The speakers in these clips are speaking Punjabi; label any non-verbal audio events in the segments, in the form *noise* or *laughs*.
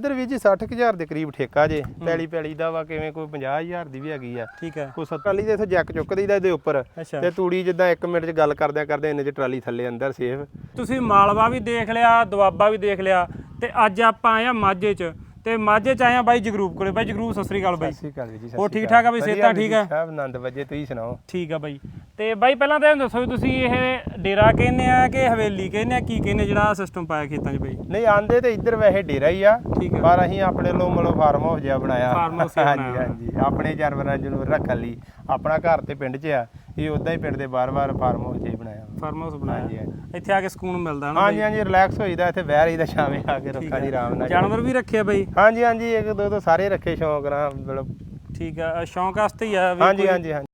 ਇੱਧਰ ਵੀ ਜੀ 60000 ਦੇ ਕਰੀਬ ਠੇਕਾ ਜੇ ਪੈਲੀ ਪੈਲੀ ਦਾ ਵਾ ਕਿਵੇਂ ਕੋਈ 50000 ਦੀ ਵੀ ਹੈਗੀ ਆ। ਠੀਕ ਹੈ ਕੋਈ 70 ਵਾਲੀ ਦੇ ਇਥੋਂ ਜੱਕ ਚੁੱਕ ਦਈਦਾ ਇਹਦੇ ਉੱਪਰ। ਤੇ ਤੂੜੀ ਜਿੱਦਾਂ 1 ਮਿੰਟ 'ਚ ਗੱਲ ਕਰਦਿਆਂ ਕਰਦੇ ਇੰਨੇ 'ਚ ਟਰਾਲੀ ਥੱਲੇ ਅੰਦਰ ਸੇਫ। ਤੁਸੀਂ ਮਾਲਵਾ ਵੀ ਦੇਖ ਲਿਆ ਦੁਆਬਾ ਵੀ ਦੇਖ ਲਿਆ ਤੇ ਅੱਜ ਆਪਾਂ ਆਏ ਆ ਮਾਝੇ 'ਚ। ਤੇ ਮਾਝੇ 'ਚ ਆਏ ਆ ਬਾਈ ਜਗਰੂਪ ਕੋਲੇ। ਬਾਈ ਜਗਰੂਪ ਸਤਿ ਸ੍ਰੀ ਅਕਾਲ ਬਾਈ। ਸਤਿ ਸ਼੍ਰੀ ਅਕਾਲ ਜੀ ਹੋਰ ਠੀਕ ਠਾਕ ਆ ਬਈ, ਸਿਹਤਾਂ ਠੀਕ ਆ? ਸਭ ਆਨੰਦ ਵਜੇ ਤੁਸੀਂ ਸੁਣਾਓ? ਠੀਕ ਆ ਬਾਈ। ਤੇ ਬਾਈ ਪਹਿਲਾਂ ਤਾਂ ਇਹ ਦੱਸੋ ਵੀ ਤੁਸੀਂ ਇਹ ਡੇਰਾ ਕਹਿੰਦੇ ਆ ਕਿ ਹਵੇਲੀ ਕਹਿੰਦੇ ਆ ਕੀ ਕਹਿੰਦੇ ਜਿਹੜਾ ਸਿਸਟਮ ਪਾਇਆ ਖੇਤਾਂ 'ਚ ਬਾਈ? ਨਹੀਂ ਆਂਦੇ ਤੇ ਇੱਧਰ ਵੈਸੇ ਡੇਰਾ ਹੀ ਆ ਠੀਕ ਆ। ਪਰ ਅਸੀਂ ਆਪਣੇ ਲੋ ਮਲੋ ਫਾਰਮ ਹਾਊਸ ਜਿਹਾ ਬਣਾਇਆ। Farm house ਜਿਹਾ ਹਾਂਜੀ ਬਣਾਇਆ। ਹਾਂਜੀ। ਆਪਣੇ ਜਾਨਵਰਾਂ ਨੂੰ ਰੱਖਣ ਲਈ। ਆਪਣਾ ਘਰ ਤੇ ਪਿੰਡ 'ਚ ਆ। ਇਹ ਉਦਾਂ ਹੀ ਪਿੰਡ ਦੇ ਬਾਰ-ਬਾਰ ਫਾਰਮ ਹਾਊਸ ਹੀ ਬਣਾਇਆ ਫਾਰਮ ਹਾਊਸ ਹਾਂਜੀ, ਬਣਾਇਆ। ਹਾਂਜੀ। ਇੱਥੇ ਆ ਕੇ ਸਕੂਨ ਮਿਲਦਾ ਨਾ ਹਾਂਜੀ ਹਾਂਜੀ ਰਿਲੈਕਸ ਹੋਈਦਾ ਇੱਥੇ ਬਹਿ ਰਹੀਦਾ ਸ਼ਾਮੇ ਆ ਕੇ ਰੁੱਖਾਂ ਦੀ ਆਰਾਮ ਨਾਲ। ਜਾਨਵਰ ਵੀ ਰੱਖਿਆ ਬਾਈ। ਹਾਂਜੀ ਹਾਂਜੀ ਇੱਕ ਦੋ ਦੋ ਸਾਰੇ ਰੱਖੇ ਸ਼ੌਂਕ ਨਾਲ ਮਤਲਬ। ਠੀਕ ਆ ਅ, ਸ਼ੌਂਕ ਵਾਸਤੇ ਹੀ ਆ ਵੀ ਹਾਂਜੀ ਕੋਈ- ਹਾਂਜੀ ਹਾਂਜੀ।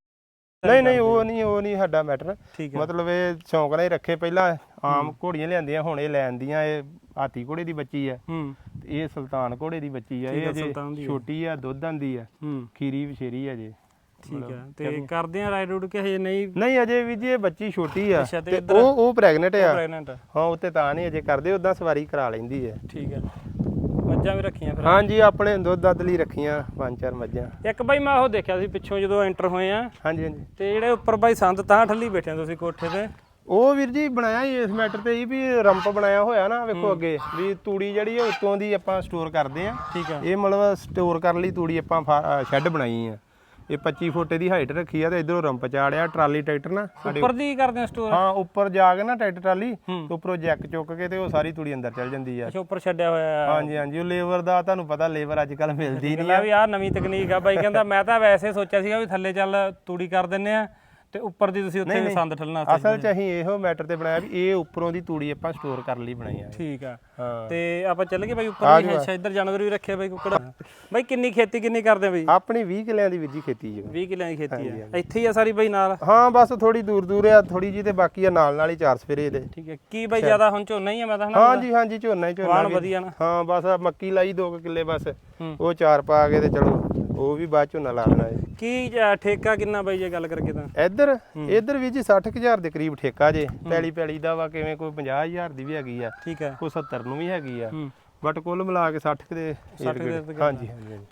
ਨਹੀਂ ਨਹੀਂ ਉਹ ਨਹੀਂ ਉਹ ਨਹੀਂ ਸਾਡਾ ਮੈਟਰ ਠੀਕ ਆ। ਮਤਲਬ ਇਹ ਸ਼ੌਂਕ ਨਾਲ ਹੀ ਰੱਖੇ। ਪਹਿਲਾਂ ਆਮ ਘੋੜੀਆਂ ਲਿਆਂਦੀਆਂ ਹੁਣ ਇਹ ਲੈਣ ਦੀਆਂ ਇਹ ਹਾਥੀ ਘੋੜੇ ਦੀ ਬੱਚੀ ਆ। ਹੂੰ। ਤੇ ਇਹ ਸੁਲਤਾਨ ਘੋੜੇ ਦੀ ਬੱਚੀ ਆ। ਠੀਕ ਇਹ ਆ, ਅਜੇ ਸੁਲਤਾਨ ਦੀ ਆ। ਛੋਟੀ ਆ ਦੁੱਧ ਆਂਦੀ ਆ। ਹੂੰ। ਖੀਰੀ ਵਿਸ਼ੇਰੀ ਆ ਜੇ ਠੀਕ ਆ। ਤੇ ਕਰਦੇ ਆ ਰਾਈਡ ਰੂਡ ਕਿ ਹਜੇ ਨਹੀਂ? ਨਹੀਂ ਅਜੇ ਵੀ ਜੀ ਇਹ ਬੱਚੀ ਛੋਟੀ ਆ। ਅੱਛਾ, ਤੇ ਤੇ ਇੱਧਰ- ਉਹ ਉਹ ਪ੍ਰੈਗਨੈਂਟ ਆ। ਪ੍ਰੈਗਨੈਂਟ ਹਾਂ ਉੱਤੇ ਤਾਂ ਨਹੀਂ ਅਜੇ ਕਰਦੇ ਉਦਾਂ ਸਵਾਰੀ ਕਰਾ ਲੈਂਦੀ ਹੈ ਠੀਕ ਆ। ਮੱਝਾਂ ਵੀ ਰੱਖੀਆਂ ਫਿਰ। ਹਾਂਜੀ ਆਪਣੇ ਦੁੱਧ ਦੱਧ ਲਈ ਰੱਖੀਆਂ ਪੰਜ ਚਾਰ ਮੱਝਾਂ। ਇੱਕ ਬਾਈ ਮੈਂ ਉਹ ਦੇਖਿਆ ਸੀ ਪਿੱਛੋਂ ਜਦੋਂ ਐਂਟਰ ਹੋਏ ਆ। ਹਾਂਜੀ ਹਾਂਜੀ। ਤੇ ਜਿਹੜੇ ਉੱਪਰ ਬਾਈ ਸੰਦ ਤਾਂ ਠੱਲੀ ਬੈਠੇ ਆ ਤੁਸੀਂ ਕੋਠੇ ਤੇ। ਉਹ ਵੀਰ ਜੀ ਬਣਾਇਆ ਹੀ ਇਸ ਮੈਟਰ ਤੇ ਹੀ ਵੀ ਰੰਪ ਬਣਾਇਆ ਹੋਇਆ ਨਾ ਵੇਖੋ ਅੱਗੇ ਵੀ ਤੂੜੀ ਜਿਹੜੀ ਹੈ ਉਤੋਂ ਦੀ ਆਪਾਂ ਸਟੋਰ ਕਰਦੇ ਆ। ਠੀਕ ਆ। ਇਹ ਮਤਲਬ ਸਟੋਰ ਕਰਨ ਲਈ ਤੂੜੀ ਆਪਾਂ ਸ਼ੈੱਡ ਬਣਾਈ ਆ। ਇਹ 25 ਫੁੱਟ ਦੀ ਹਾਈਟ ਰੱਖੀ ਆ ਤੇ ਇਧਰੋਂ ਰੰਪ ਚਾੜਿਆ ਟਰਾਲੀ ਟਰੈਕਟਰ ਨਾ ਸਾਡੇ ਉੱਪਰ ਦੀ ਕਰਦੇ ਆ ਸਟੋਰ ਹਾਂ ਉੱਪਰ ਜਾ ਕੇ ਨਾ ਟਰੈਕਟਰ ਟਰਾਲੀ। ਤੇ ਉੱਪਰੋਂ ਜੈਕ ਚੁੱਕ ਕੇ ਤੇ ਉਹ ਸਾਰੀ ਤੂੜੀ ਅੰਦਰ ਚਲ ਜਾਂਦੀ ਆ। ਅੱਛਾ ਉੱਪਰ ਛੱਡਿਆ ਹੋਇਆ ਆ। ਹਾਂਜੀ ਹਾਂਜੀ ਉਹ ਲੇਬਰ ਦਾ ਤੁਹਾਨੂੰ ਪਤਾ ਲੇਬਰ ਅੱਜ ਕੱਲ ਮਿਲਦੀ ਨਹੀਂ ਕਹਿੰਦਾ ਵੀ ਆਹ ਨਵੀਂ ਤਕਨੀਕ ਆ ਬਾਈ ਕਹਿੰਦਾ ਮੈਂ ਤਾਂ ਵੈਸੇ ਸੋਚਿਆ ਸੀਗਾ ਵੀ ਥੱਲੇ ਚੱਲ ਤੂੜੀ ਕਰ ਦਿੰਨੇ ਆ। ਤੇ ਉੱਪਰ ਦੀ ਤੁਸੀਂ ਉੱਥੇ ਸੰਦ ਠੱਲਣਾ ਸੀ। ਅਸਲ 'ਚ ਅਸੀਂ ਇਹੋ ਮੈਟਰ ਤੇ ਬਣਾਇਆ ਵੀ ਇਹ ਉੱਪਰੋਂ ਦੀ ਤੂੜੀ ਆਪਾਂ ਸਟੋਰ ਕਰਨ ਲਈ ਬਣਾਈ ਆ। ਠੀਕ ਆ। ਹਾਂ। ਤੇ ਆਪਾਂ ਚੱਲ ਗਏ ਬਾਈ ਉੱਪਰ ਵੀ ਅੱਛਾ ਇੱਧਰ ਜਾਨਵਰ ਵੀ ਰੱਖਿਆ ਬਾਈ ਕੁੱਕੜ। ਬਾਈ ਕਿੰਨੀ ਖੇਤੀ ਕਿੰਨੀ ਕਰਦੇ ਆ ਬਾਈ? ਆਪਣੀ 20 ਕਿੱਲਿਆਂ ਦੀ ਵਿੱਜੀ ਖੇਤੀ ਜੀ। 20 ਕਿੱਲਿਆਂ ਦੀ ਖੇਤੀ ਆ। ਇੱਥੇ ਹੀ ਆ ਸਾਰੀ ਬਾਈ ਨਾਲ? ਹਾਂ ਬਸ ਥੋੜੀ ਦੂਰ ਦੂਰ ਆ ਥੋੜੀ ਜੀ ਤੇ ਬਾਕੀ ਆ ਨਾਲ ਨਾਲ ਹੀ ਚਾਰ ਸਫੇਰੇ ਇਹਦੇ। ਠੀਕ ਹੈ ਕੀ ਬਾਈ ਜ਼ਿਆਦਾ ਹੁਣ ਝੋਨਾ ਹੀ ਆ ਮੈਂ ਤਾਂ ਹਨਾ? ਹਾਂਜੀ ਹਾਂਜੀ ਝੋਨਾ ਹੀ ਝੋਨਾ ਵਾਣ। ਵਧੀਆ ਨਾ। ਹਾਂ ਬਸ ਮੱਕੀ ਲਾਈ 2 ਕਿੱਲੇ ਬਸ। ਹੂੰ। ਉਹ ਚਾਰ ਪਾ ਕੇ ਤੇ ਚਲੋ। ਉਹ ਵੀ ਬਾਅਦ ਝੋਨਾ ਲਾ ਦੇਣਾ ਕੀ ਅ, ਠੇਕਾ ਕਿੰਨਾ ਬਾਈ ਜੇ ਗੱਲ ਕਰਕੇ ਤਾਂ? ਇੱਧਰ ਇੱਧਰ ਵੀ ਜੀ 60000 ਦੇ ਕਰੀਬ ਠੇਕਾ ਜੇ। ਪੈਲੀ ਪੈਲੀ ਦਾ ਵਾ ਕਿਵੇਂ ਕੋਈ 50000 ਦੀ ਵੀ ਹੈਗੀ ਆ। ਠੀਕ ਹੈ ਕੋਈ 70 ਨੂੰ ਵੀ ਹੈਗੀ ਆ। ਹੂੰ। ਬਟ ਕੁੱਲ ਮਿਲਾ ਕੇ 60 ਦੇ 60 ਦੇ। ਹਾਂਜੀ।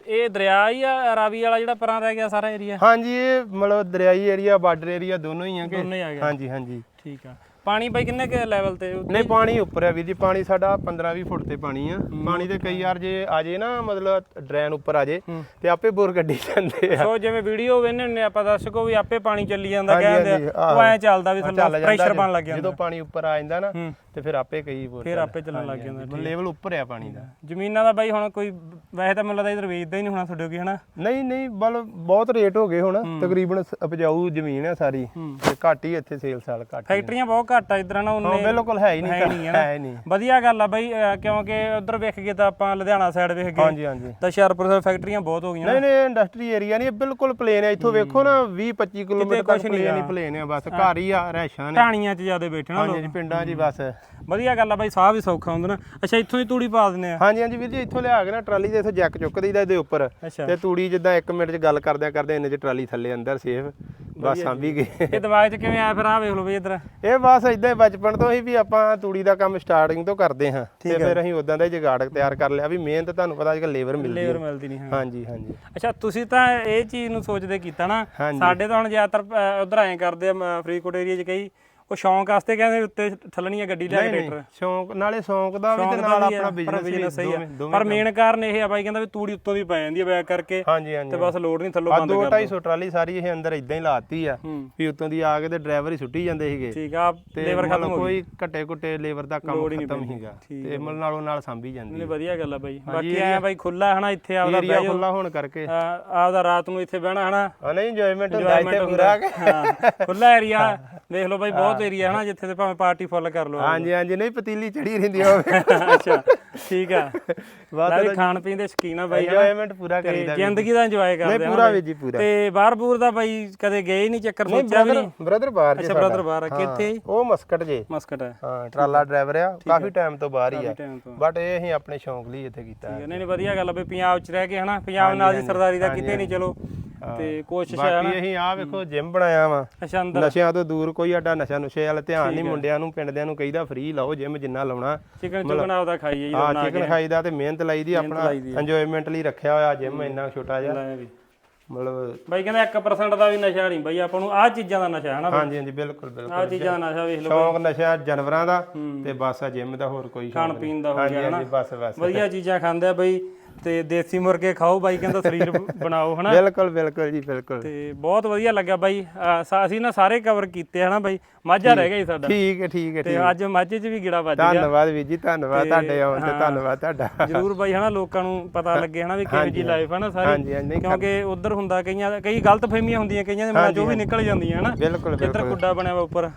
ਇਹ ਦਰਿਆ ਹੀ ਆ ਰਾਵੀ ਵਾਲਾ ਜਿਹੜਾ ਪਰਾਂ ਰਹਿ ਗਿਆ ਸਾਰਾ ਏਰੀਆ ਹਾਂਜੀ ਇਹ ਮਤਲਬ ਦਰਿਆਈ ਏਰੀਆ ਬਾਰਡਰ ਏਰੀਆ ਦੋਨੋਂ ਹੀ ਆ ਕਿ। ਦੋਨੇ ਆ ਹਾਂਜੀ ਹਾਂਜੀ। ਠੀਕ ਆ। ਪਾਣੀ ਬਾਈ ਕਿੰਨੇ ਕੇ ਲੈਵਲ ਤੇ ਨਹੀਂ ਪਾਣੀ ਉੱਪਰ ਆ ਵੀਰ ਜੀ ਪਾਣੀ ਸਾਡਾ 15 20 ਫੁੱਟ ਤੇ ਪਾਣੀ ਆ। ਪਾਣੀ ਤੇ ਕਈ ਵਾਰ ਜੇ ਆ ਜੇ ਨਾ ਮਤਲਬ ਡਰੇਨ ਉੱਪਰ ਆ ਜੇ ਤੇ ਆਪੇ ਬੋਰ ਗੱਡੀ ਜਾਂਦੇ ਆ। ਸੋ ਜਿਵੇਂ ਵੀਡੀਓ ਵੇਖਦੇ ਹੁੰਦੇ ਆਪਾਂ ਦਰਸ਼ਕੋ ਵੀ ਆਪੇ ਪਾਣੀ ਚੱਲੀ ਜਾਂਦਾ ਕਹਿੰਦੇ ਉਹ ਐ ਚੱਲਦਾ ਵੀ ਥੱਲੇ ਪ੍ਰੈਸ਼ਰ ਬਣ ਲੱਗ ਜਾਂਦਾ। ਜਦੋਂ ਪਾਣੀ ਉੱਪਰ ਆ ਜਾਂਦਾ ਨਾ। ਤੇ ਫਿਰ ਆਪੇ ਕਈ ਬੋਰ ਫਿਰ ਆਪੇ ਚੱਲਣ ਲੱਗ ਜਾਂਦਾ ਲੈਵਲ ਉੱਪਰ ਆ ਪਾਣੀ ਦਾ। ਜ਼ਮੀਨਾਂ ਦਾ ਬਾਈ ਹੁਣ ਕੋਈ ਵੈਸੇ ਤਾਂ ਮੈਨੂੰ ਲੱਗਦਾ ਇਧਰ ਵੇਚਦਾ ਹੀ ਨਹੀਂ ਹੋਣਾ ਤੁਹਾਡੇ ਕੀ ਹਨਾ? ਨਹੀਂ ਨਹੀਂ ਬਲ ਬਹੁਤ ਰੇਟ ਹੋ ਗਏ ਹੁਣ। ਤਕਰੀਬਨ ਉਪਜਾਊ ਜ਼ਮੀਨ ਹੈ ਸਾਰੀ। ਤੇ ਘੱਟ ਹੀ ਇੱਥੇ ਸੇਲ ਸਾਲ ਘੱਟ ਆ। ਫੈਕਟਰੀਆਂ ਬਹੁਤ ਘੱਟ ਆ ਇਧਰ ਨਾ ਉਹਨੇ ਬਿਲਕੁਲ ਹੈ ਹੀ ਨਹੀਂ ਹੈ ਨਹੀਂ, ਵਧੀਆ ਗੱਲ ਆ ਬਾਈ ਕਿਉਂਕਿ ਉਧਰ ਵੇਖ ਗਏ ਤਾਂ ਆਪਾਂ ਲੁਧਿਆਣਾ ਸਾਈਡ ਵੇਖ ਗਏ ਹਾਂਜੀ ਹਾਂਜੀ। ਤਾਂ ਹੁਸ਼ਿਆਰਪੁਰ ਸਾਈਡ ਫੈਕਟਰੀਆਂ ਬਹੁਤ ਹੋ ਗਈਆਂ ਨਹੀਂ ਨਹੀਂ ਇੰਡਸਟਰੀ ਏਰੀਆ ਨਹੀਂ ਬਿਲਕੁਲ ਪਲੇਨ ਹੈ ਇੱਥੋਂ ਵੇਖੋ ਨਾ 20 25 ਕਿਲੋਮੀਟਰ ਤੱਕ ਪਲੇਨ ਹੀ ਆ। ਪਲੇਨ ਹੈ ਬਸ ਘਰ ਹੀ ਆ ਰਹਿਸ਼ਾਂ ਨੇ। ਢਾਣੀਆਂ 'ਚ ਜ਼ਿਆਦਾ ਬੈਠੇ ਨਾ ਹਾਂਜੀ ਲੋਕ। ਹਾਂਜੀ ਪਿੰਡਾਂ 'ਚ ਹੀ। ਬਸ। ਵਧੀਆ ਗੱਲ ਆ ਬਾਈ ਸਾਹ ਵੀ ਸੌਖਾ ਹੁੰਦਾ ਨਾ। ਅੱਛਾ ਇੱਥੋਂ ਹੀ ਤੂੜੀ ਪਾ ਦਿੰਦੇ ਆ। ਹਾਂਜੀ ਹਾਂਜੀ ਵੀਰ ਜੀ ਇੱਥੋਂ ਲਿਆ ਕੇ ਨਾ ਟਰਾਲੀ ਦੇ ਇੱਥੋਂ ਜੈਕ ਚੁੱਕ ਦਈਦਾ ਇਹਦੇ ਉੱਪਰ। ਅੱਛਾ। ਤੇ ਤੂੜੀ ਜਿੱਦਾਂ 1 ਮਿੰਟ 'ਚ ਗੱਲ ਕਰਦਿਆਂ ਕਰਦੇ ਇੰਨੇ 'ਚ ਟਰਾਲੀ ਥੱਲੇ ਅੰਦਰ ਸੇਫ ਬਸ ਸਾਂਭੀ ਗਏ ਇਹ ਦਿਮਾਗ 'ਚ ਕਿਵੇਂ ਆਇਆ ਫਿਰ? ਆਹ ਵੇਖ ਲਓ ਬਈ ਇਧਰ। ਇਹ ਬਸ ਇਦਾਂ ਹੀ ਬਚਪਨ ਤੋਂ ਹੀ ਵੀ ਆਪਾਂ ਤੂੜੀ ਦਾ ਕੰਮ ਸਟਾਰਟਿੰਗ ਤੋਂ ਕਰਦੇ ਹਾਂ। ਤੇ ਫਿਰ ਅਸੀਂ ਉਦਾਂ ਦਾ ਹੀ ਜਗਾੜ ਤਿਆਰ ਕਰ ਲਿਆ ਵੀ ਮਿਹਨਤ ਤੁਹਾਨੂੰ ਪਤਾ ਅੱਜ ਕੱਲ ਲੇਬਰ ਮਿਲਦੀ ਲੇਬਰ ਹੈ ਮਿਲਦੀ ਨਹੀਂ ਹਾਂ। ਹਾਂਜੀ ਹਾਂਜੀ। ਅੱਛਾ ਤੁਸੀਂ ਤਾਂ ਇਹ ਚੀਜ਼ ਨੂੰ ਸੋਚਦੇ ਕੀਤਾ ਨਾ। ਹਾਂਜੀ। ਸਾਡੇ ਤਾਂ ਹੁਣ ਜ਼ਿਆਦਾਤਰ ਉਧਰ ਐਂ ਕਰਦੇ ਆ ਫਰੀਦਕੋਟ ਏਰੀਆ 'ਚ ਕਈ ਉਹ ਸ਼ੌਂਕ ਵਾਸਤੇ ਕਹਿੰਦੇ ਉੱਤੇ ਥੱਲਣੀਆਂ ਗੱਡੀ ਲੈ ਕੇ ਟਰੈਕਟਰ। ਸ਼ੌਂਕ ਨਾਲੇ ਸ਼ੌਂਕ ਦਾ ਵੀ ਤੇ ਦਾ ਨਾਲ ਆਪਣਾ ਬਿਜ਼ਨਸ ਵੀ business ਸਹੀ ਆ। ਦੋਵੇਂ ਪਰ ਮੇਨ ਕਾਰਨ ਇਹ ਆ ਬਾਈ ਕਹਿੰਦਾ ਵੀ ਤੂੜੀ ਉੱਤੋਂ ਦੀ ਪੈ ਜਾਂਦੀ ਆ ਬੈਕ ਕਰਕੇ ਤੇ ਬਸ ਲੋਡ ਨਹੀਂ ਥੱਲੋਂ ਬੰਦ 2 ਕਰ 250 ਟਰਾਲੀ ਸਾਰੀ ਇਹ ਅੰਦਰ ਇਦਾਂ ਹੀ ਲਾਤੀ ਆ ਹੂੰ। ਵੀ ਉੱਤੋਂ ਦੀ ਆ ਕੇ ਤੇ ਡਰਾਈਵਰ ਹੀ ਸੁੱਟੀ ਜਾਂਦੇ ਸੀਗੇ। ਠੀਕ ਆ ਲੇਬਰ ਖਤਮ ਹੋ ਗਈ। ਕੋਈ ਘੱਟੇ ਘੁੱਟੇ ਲੇਬਰ ਦਾ ਕੰਮ ਹੀ ਖਤਮ। ਹੀਗਾ ਤੇ ਮਤਲਬ ਨਾਲੋਂ ਨਾਲ ਸਾਂਭੀ ਜਾਂਦੀ ਨਹੀਂ ਵਧੀਆ ਗੱਲ ਆ ਬਾਈ। ਬਾਕੀ ਐ ਬਾਈ ਖੁੱਲਾ ਹਨਾ ਇੱਥੇ ਆਪਦਾ ਬਹਿ ਖੁੱਲਾ ਹੋਣ ਕਰਕੇ। ਆਪਦਾ ਰਾਤ ਨੂੰ ਇੱਥੇ ਬਹਿਣਾ ਹਨਾ। ਨਹੀਂ ਇੰਜੋਇਮੈਂਟ ਹੁੰਦਾ ਇੱਥੇ ਪੂਰਾ। ਹਾਂ ਖੁੱਲਾ ਏਰੀਆ ਦੇਖ ਲਓ ਬਾਈ ਬਹੁਤ ਏਰੀਆ ਹਨਾ ਜਿੱਥੇ ਤੇ ਭਾਵੇਂ ਪਾਰਟੀ ਫੁੱਲ ਕਰ ਲਓ। ਹਾਂਜੀ ਹਾਂਜੀ ਨਹੀਂ ਪਤੀਲੀ ਚੜੀ ਰਹਿੰਦੀ ਹੋਵੇ ਅੱਛਾ ਠੀਕ ਆ। *laughs* ਵੀ ਖਾਣ ਪੀਣ ਦੇ ਸ਼ੌਕੀਨ ਆ ਬਾਈ ਇੰਜੋਇਮੈਂਟ ਪੂਰਾ ਕਰੀਦਾ ਜ਼ਿੰਦਗੀ ਦਾ ਇੰਜੋਏ ਕਰਦੇ ਨਹੀਂ ਆ ਪੂਰਾ ਵੀ ਜੀ ਪੂਰਾ। ਤੇ ਬਾਹਰ ਬੂਰ ਦਾ ਬਾਈ ਕਦੇ ਗਏ ਹੀ ਨਹੀਂ ਚੱਕਰ ਸੋਚਿਆ ਵੀ ਨਹੀਂ ਬ੍ਰਦਰ ਬਾਹਰ ਜੀ ਅੱਛਾ ਬ੍ਰਦਰ ਬਾਹਰ ਆ। ਕਿੱਥੇ ਉਹ ਮਸਕਟ ਜੇ। ਮਸਕਟ ਹੈ ਹਾਂ ਟਰਾਲਾ ਡਰਾਈਵਰ ਆ। ਕਾਫੀ ਟਾਈਮ ਤੋਂ ਬਾਹਰ ਹੀ ਆ। ਬਟ ਇਹ ਅਸੀਂ ਆਪਣੇ ਸ਼ੌਂਕ ਲਈ ਇੱਥੇ ਕੀਤਾ ਹੈ, ਨਹੀਂ ਨਹੀਂ ਵਧੀਆ ਗੱਲ ਆ ਬਈ ਪੰਜਾਬ 'ਚ ਰਹਿ ਕੇ ਹਨਾ ਪੰਜਾਬ ਨਾਲ ਦੀ ਸਰਦਾਰੀ ਦਾ ਕਿਤੇ ਨਹੀਂ ਚਲੋ। ਤੇ ਕੋਸ਼ਿਸ਼ ਹੈ ਬਾਕੀ ਅਸੀਂ ਆ ਵੇਖੋ ਜਿਮ ਬਣਾਇਆ ਵਾ। ਅੱਛਾ ਅੰਦਰ। ਨਸ਼ਿਆਂ ਤੋਂ ਦੂਰ ਕੋਈ ਸਾਡਾ ਨਸ਼ਾ ਨੁਸ਼ੇ ਵਾਲਾ ਧਿਆਨ ਨਹੀਂ ਮੁੰਡਿਆਂ ਨੂੰ ਪਿੰਡਿਆਂ ਨੂੰ ਕਹੀਦਾ ਫ੍ਰੀ ਲਾਓ ਜਿਮ ਜਿੰਨਾ ਲਾਉਣਾ। ਚਿਕਨ ਚੁਕਨ ਆਪਦਾ ਖਾਈਏ ਜੀ ਆ ਚਿਕਨ ਖਾਈਦਾ ਤੇ ਮਿਹਨਤ ਲਾਈਦੀ ਆਪਣਾ ਲਾਈਦੀ ਇੰਜੋਇਮੈਂਟ ਲਈ ਰੱਖਿਆ ਹੋਇਆ ਜਿਮ ਇੰਨਾ ਛੋਟਾ ਜਿਹਾ। ਲੈ ਵੀ। ਮਤਲਬ ਬਾਈ ਕਹਿੰਦਾ 1% ਦਾ ਵੀ ਨਸ਼ਾ ਨਹੀਂ ਬਾਈ ਆਪਾਂ ਨੂੰ ਆਹ ਚੀਜ਼ਾਂ ਦਾ ਨਸ਼ਾ ਹੈ ਨਾ ਹਾਂਜੀ ਹਾਂਜੀ ਬਿਲਕੁਲ ਬਿਲਕੁਲ। ਆਹ ਚੀਜ਼ਾਂ ਦਾ ਨਸ਼ਾ ਵੇਖ ਲਓ ਸ਼ੌਂਕ ਨਸ਼ਾ ਜਾਨਵਰਾਂ ਦਾ ਤੇ ਬਸ ਆ ਜਿਮ ਦਾ ਹੋਰ ਕੋਈ ਖਾਣ ਪੀਣ ਦਾ ਹੋ ਹਾਂਜੀ ਗਿਆ ਹਾਂਜੀ ਬਸ ਬਸ। ਵਧੀਆ ਚੀਜ਼ਾਂ ਖਾਂਦੇ ਆ ਬਾਈ। ਤੇ ਦੇਸੀ ਮੁਰਗੇ ਖਾਓ ਬਾਈ ਕਹਿੰਦਾ ਸਰੀਰ ਬਣਾਓ ਹਨਾ? ਬਿਲਕੁਲ ਬਿਲਕੁਲ ਜੀ ਬਿਲਕੁਲ। ਤੇ ਬਹੁਤ ਵਧੀਆ ਲੱਗਾ ਬਾਈ। ਅਸੀਂ ਨਾ ਸਾਰੇ ਕਵਰ ਕੀਤੇ ਹਨਾ ਬਾਈ? ਮਾਝਾ ਰਹਿ ਗਿਆ ਜੀ ਸਾਡਾ। ਠੀਕ ਹੈ ਠੀਕ ਹੈ ਤੇ ਅੱਜ ਮਾਝੇ 'ਚ ਵੀ ਗਿੜਾ ਵੱਜ ਗਿਆ। ਧੰਨਵਾਦ ਵੀਰ ਜੀ ਧੰਨਵਾਦ ਤੁਹਾਡੇ ਆਉਣ ਤੇ ਧੰਨਵਾਦ ਤੁਹਾਡਾ। ਜਰੂਰ ਬਾਈ ਹਨਾ ਲੋਕਾਂ ਨੂੰ ਪਤਾ ਲੱਗੇ ਹਨਾ ਵੀ ਕਿਵੇਂ ਜੀ ਲਾਈਫ ਹੈ। ਨਾ ਸਾਰੀ। ਹਾਂਜੀ ਹਾਂਜੀ ਨਹੀਂ, ਕਿਉਂਕਿ ਉਧਰ ਹੁੰਦਾ ਕਈਆਂ ਦਾ- ਕਈ ਗਲਤ ਫਹਿਮੀਆਂ ਹੁੰਦੀਆਂ ਕਈਆਂ ਦੇ ਮਨਾਂ ਚੋਂ ਵੀ ਨਿਕਲ ਜਾਂਦੀਆਂ ਹਨਾ। ਬਿਲਕੁਲ ਇੱਧਰ ਬਿਲਕੁਲ। ਕੁੱਡਾ ਬਣਿਆ ਵਾ ਉੱਪਰ?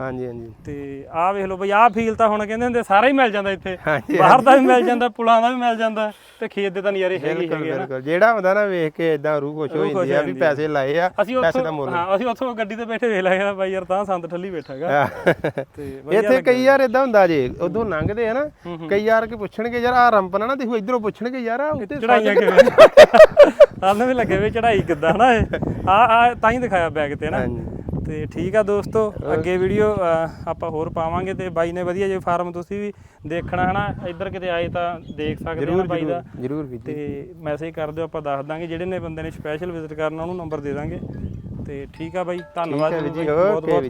ਹਾਂਜੀ ਹਾਂਜੀ। ਤੇ ਆਹ ਵੇਖ ਲਓ ਬਈ ਆਹ ਫੀਲ ਤਾਂ ਹੁਣ ਕਹਿੰਦੇ ਹੁੰਦੇ ਸਾਰਾ ਹੀ ਮਿਲ ਜਾਂਦਾ ਇੱਥੇ। ਹਾਂਜੀ, ਬਾਹਰ ਦਾ ਵੀ ਮਿਲ ਜਾਂਦਾ ਪੁਲਾਂ ਦਾ ਵੀ ਮਿਲ ਜਾਂਦਾ ਤੇ ਖੇਤ ਦੇ ਤਾਂ ਨਜ਼ਾਰੇ ਹੈਗੇ ਹੀ ਬਿਲਕੁਲ ਹੈਗੇ। ਬਿਲਕੁਲ। ਜਿਹੜਾ ਹੁੰਦਾ ਨਾ ਵੇਖ ਕੇ ਇਦਾਂ ਰੂਹ ਖੁਸ਼ ਹੋ ਜਾਂਦੀ ਆ ਵੀ ਪੈਸੇ ਲਾਏ ਆ ਅਸੀਂ ਪੈਸੇ ਦਾ ਉੱਥੋਂ ਮੁੱਲ। ਹਾਂ ਅਸੀਂ ਉੱਥੋਂ ਗੱਡੀ ਤੇ ਬੈਠੇ ਵੇਖ ਲਿਆ ਬਾਈ ਯਾਰ ਤਾਂ ਸੰਦ ਠੱਲੀ ਬੈਠਾ ਹੈਗਾ ਤੇ ਇੱਥੇ ਕਈ ਯਾਰ ਇਦਾਂ ਹੁੰਦਾ ਜੇ ਉਦੋਂ ਲੰਘਦੇ ਆ ਨਾ ਕਈ ਯਾਰ ਕਿ ਪੁੱਛਣਗੇ ਯਾਰ ਆ ਰੰਪਨਾ ਨਾ ਦੇਖੋ ਇਧਰੋਂ ਪੁੱਛਣਗੇ ਯਾਰ ਆ ਉੱਤੇ ਚੜਾਈਆਂ ਕਿਵੇਂ? ਸਾਨੂੰ ਵੀ ਲੱਗੇ ਵੀ ਚੜਾਈ ਕਿੱਦਾਂ ਨਾ ਇਹ? ਆ ਆ ਤਾਂ ਹੀ ਦਿਖਾਇਆ ਬੈਗ ਤੇ ਨਾ। ਹਾਂਜੀ। ਤੇ ਠੀਕ ਆ ਦੋਸਤੋ ਅੱਗੇ ਵੀਡੀਓ ਆਪਾਂ ਹੋਰ ਪਾਵਾਂਗੇ ਤੇ ਬਾਈ ਨੇ ਵਧੀਆ ਜੇ ਫਾਰਮ ਤੁਸੀਂ ਵੀ ਦੇਖਣਾ ਹਨਾ ਇੱਧਰ ਕਿਤੇ ਆਏ ਤਾਂ ਦੇਖ ਸਕਦੇ ਹੋ ਬਾਈ ਦਾ। ਜਰੂਰ ਜੀ। ਤੇ ਮੈਸੇਜ ਕਰ ਦਿਓ ਆਪਾਂ ਦੱਸ ਦਾਂਗੇ ਜਿਹੜੇ ਨੇ ਬੰਦੇ ਨੇ ਸਪੈਸ਼ਲ ਵਿਜ਼ਿਟ ਕਰਨਾ ਉਹਨੂੰ ਨੰਬਰ ਦੇ ਦਾਂਗੇ। ਤੇ ਠੀਕ ਆ ਬਾਈ ਧੰਨਵਾਦ ਜੀ ਬਹੁਤ ਬਹੁਤ।